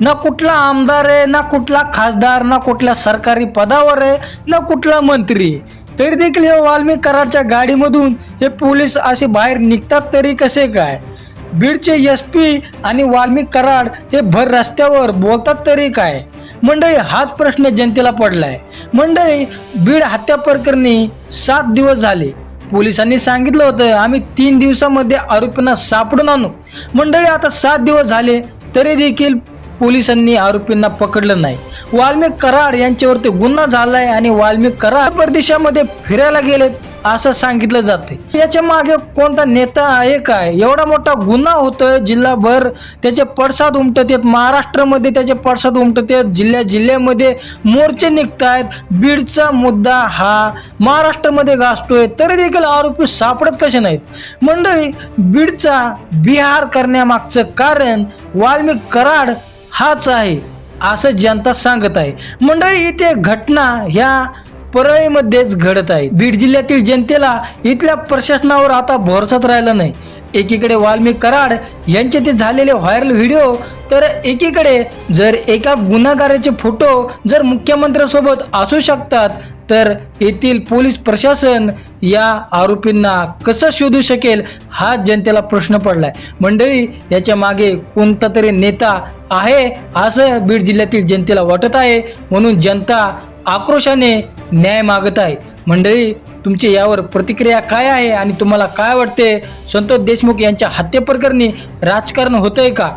ना कुठला आमदार आहे ना कुठला खासदार ना कुठल्या सरकारी पदावर आहे ना कुठला मंत्री. तरी देखील हे वाल्मिक कराडच्या गाडीमधून हे पोलीस असे बाहेर निघतात तरी कसे काय? बीडचे एस पी आणि वाल्मिक कराड हे भर रस्त्यावर बोलतात तरी काय? मंडळी हाच प्रश्न जनतेला पडलाय. मंडळी बीड हत्या प्रकरणी सात दिवस झाले. पोलिसांनी सांगितलं होतं आम्ही तीन दिवसामध्ये आरोपींना सापडून आणू. मंडळी आता सात दिवस झाले तरी देखील पोलिसांनी आरोपींना पकडलं नाही. वाल्मिक कराड यांच्यावरती गुन्हा झालाय आणि वाल्मिक कराड परदेशामध्ये फिरायला गेलेत असं सांगितलं जाते याच्या मागे कोणता नेता आहे काय? एवढा मोठा गुन्हा होतोय जिल्हाभर त्याचे पडसाद उमटत आहेत. महाराष्ट्रामध्ये त्याचे पडसाद उमटत आहेत. जिल्ह्या जिल्ह्यामध्ये मोर्चे निघत आहेत बीडचा मुद्दा हा महाराष्ट्रामध्ये गाजतोय. तरी देखील आरोपी सापडत कसे नाहीत? मंडळी बीडचा बिहार करण्यामागचं कारण वाल्मिक कराड हाच आहे असं जनता सांगत आहे. मंडळी इथे घटना ह्या परळीमध्येच घडत आहे. बीड जिल्ह्यातील जनतेला इथल्या प्रशासनावर आता भरोसाच राहिला नाही. एकीकडे वाल्मिक कराड यांचे ते झालेले व्हायरल व्हिडिओ तर एकीकडे जर एका गुन्हागाराचे फोटो जर मुख्यमंत्र्यांसोबत असू शकतात तर येथील पोलीस प्रशासन या आरोपींना कसं शोधू शकेल हा जनतेला प्रश्न पडलाय. मंडळी याच्या मागे कोणता तरी नेता आहे असं बीड जिल्ह्यातील जनतेला वाटत आहे म्हणून जनता आक्रोशाने न्याय मागत आहे. मंडळी तुमची यावर प्रतिक्रिया काय आहे आणि तुम्हाला काय वाटते? संतोष देशमुख यांच्या हत्येप्रकरणी राजकारण होतंय का?